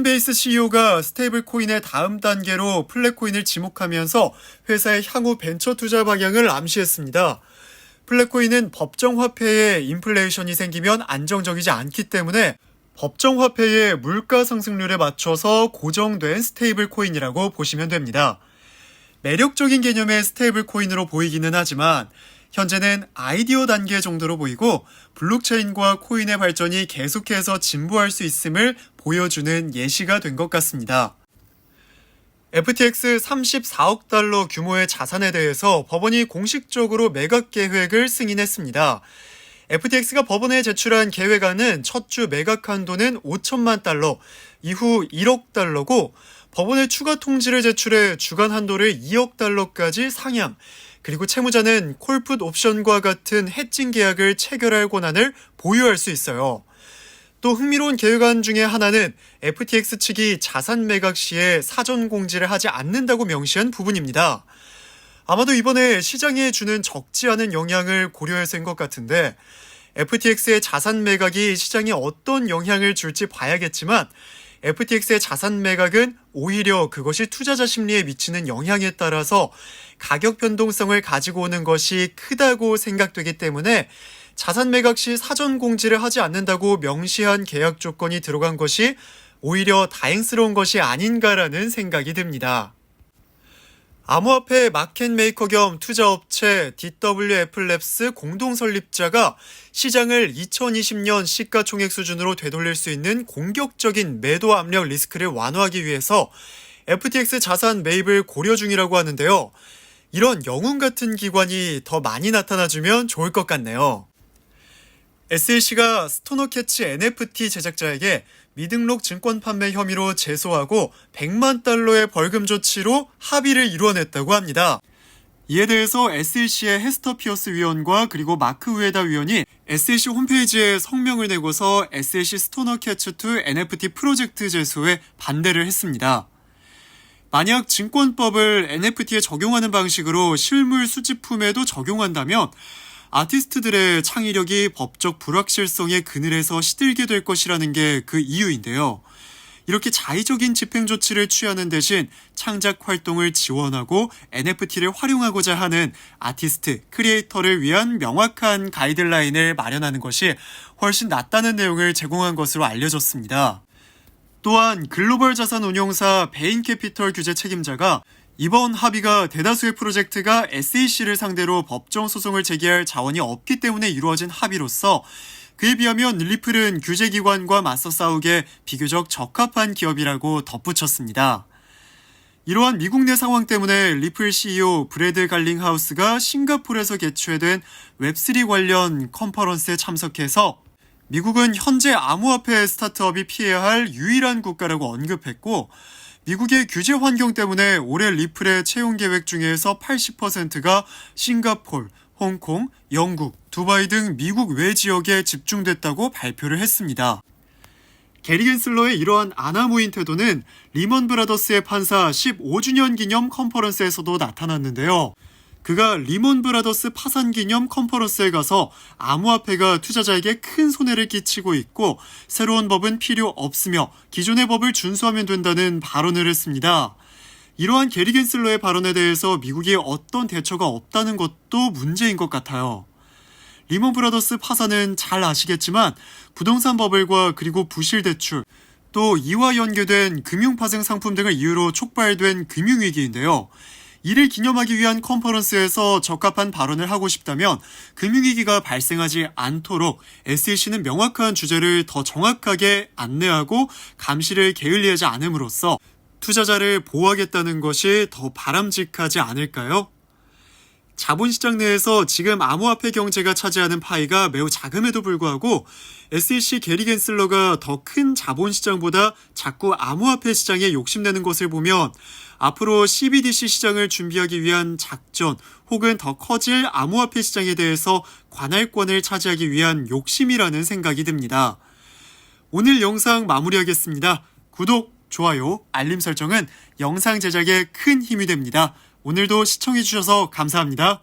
코인베이스 CEO가 스테이블 코인의 다음 단계로 플랫코인을 지목하면서 회사의 향후 벤처 투자 방향을 암시했습니다. 플랫코인은 법정 화폐에 인플레이션이 생기면 안정적이지 않기 때문에 법정 화폐의 물가 상승률에 맞춰서 고정된 스테이블 코인이라고 보시면 됩니다. 매력적인 개념의 스테이블 코인으로 보이기는 하지만 현재는 아이디어 단계 정도로 보이고 블록체인과 코인의 발전이 계속해서 진보할 수 있음을 보여주는 예시가 된 것 같습니다. FTX 34억 달러 규모의 자산에 대해서 법원이 공식적으로 매각 계획을 승인했습니다. FTX가 법원에 제출한 계획안은 첫 주 매각 한도는 5천만 달러, 이후 1억 달러고 법원에 추가 통지를 제출해 주간 한도를 2억 달러까지 상향, 그리고 채무자는 콜풋 옵션과 같은 해칭 계약을 체결할 권한을 보유할 수 있어요. 또 흥미로운 계획안 중에 하나는 FTX 측이 자산 매각 시에 사전 공지를 하지 않는다고 명시한 부분입니다. 아마도 이번에 시장에 주는 적지 않은 영향을 고려해서인 것 같은데 FTX의 자산 매각이 시장에 어떤 영향을 줄지 봐야겠지만 FTX의 자산 매각은 오히려 그것이 투자자 심리에 미치는 영향에 따라서 가격 변동성을 가지고 오는 것이 크다고 생각되기 때문에 자산 매각 시 사전 공지를 하지 않는다고 명시한 계약 조건이 들어간 것이 오히려 다행스러운 것이 아닌가라는 생각이 듭니다. 암호화폐 마켓메이커 겸 투자업체 DWF랩스 공동 설립자가 시장을 2020년 시가총액 수준으로 되돌릴 수 있는 공격적인 매도 압력 리스크를 완화하기 위해서 FTX 자산 매입을 고려 중이라고 하는데요. 이런 영웅 같은 기관이 더 많이 나타나주면 좋을 것 같네요. SLC가 스토너캐치 NFT 제작자에게 미등록 증권 판매 혐의로 제소하고 100만 달러의 벌금 조치로 합의를 이루어냈다고 합니다. 이에 대해서 SLC의 헤스터 피어스 위원과 그리고 마크 우에다 위원이 SLC 홈페이지에 성명을 내고서 SLC 스토너 캐츠2 NFT 프로젝트 제소에 반대를 했습니다. 만약 증권법을 NFT에 적용하는 방식으로 실물 수집품에도 적용한다면 아티스트들의 창의력이 법적 불확실성의 그늘에서 시들게 될 것이라는 게 그 이유인데요. 이렇게 자의적인 집행 조치를 취하는 대신 창작 활동을 지원하고 NFT를 활용하고자 하는 아티스트, 크리에이터를 위한 명확한 가이드라인을 마련하는 것이 훨씬 낫다는 내용을 제공한 것으로 알려졌습니다. 또한 글로벌 자산 운용사 베인 캐피털 규제 책임자가 이번 합의가 대다수의 프로젝트가 SEC를 상대로 법정 소송을 제기할 자원이 없기 때문에 이루어진 합의로서 그에 비하면 리플은 규제기관과 맞서 싸우기에 비교적 적합한 기업이라고 덧붙였습니다. 이러한 미국 내 상황 때문에 리플 CEO 브래드 갈링하우스가 싱가폴에서 개최된 웹3 관련 컨퍼런스에 참석해서 미국은 현재 암호화폐 스타트업이 피해야 할 유일한 국가라고 언급했고 미국의 규제 환경 때문에 올해 리플의 채용 계획 중에서 80%가 싱가폴, 홍콩, 영국, 두바이 등 미국 외 지역에 집중됐다고 발표를 했습니다. 게리 겐슬러의 이러한 아나무인 태도는 리먼 브라더스의 판사 15주년 기념 컨퍼런스에서도 나타났는데요. 그가 리먼 브라더스 파산 기념 컨퍼런스에 가서 암호화폐가 투자자에게 큰 손해를 끼치고 있고 새로운 법은 필요 없으며 기존의 법을 준수하면 된다는 발언을 했습니다. 이러한 게리 겐슬러의 발언에 대해서 미국이 어떤 대처가 없다는 것도 문제인 것 같아요. 리먼 브라더스 파산은 잘 아시겠지만 부동산 버블과 그리고 부실 대출 또 이와 연계된 금융 파생 상품 등을 이유로 촉발된 금융위기인데요. 이를 기념하기 위한 컨퍼런스에서 적합한 발언을 하고 싶다면 금융위기가 발생하지 않도록 SEC는 명확한 주제를 더 정확하게 안내하고 감시를 게을리하지 않음으로써 투자자를 보호하겠다는 것이 더 바람직하지 않을까요? 자본시장 내에서 지금 암호화폐 경제가 차지하는 파이가 매우 작음에도 불구하고 SEC 게리 겐슬러가 더 큰 자본시장보다 자꾸 암호화폐 시장에 욕심내는 것을 보면 앞으로 CBDC 시장을 준비하기 위한 작전 혹은 더 커질 암호화폐 시장에 대해서 관할권을 차지하기 위한 욕심이라는 생각이 듭니다. 오늘 영상 마무리하겠습니다. 구독, 좋아요, 알림 설정은 영상 제작에 큰 힘이 됩니다. 오늘도 시청해주셔서 감사합니다.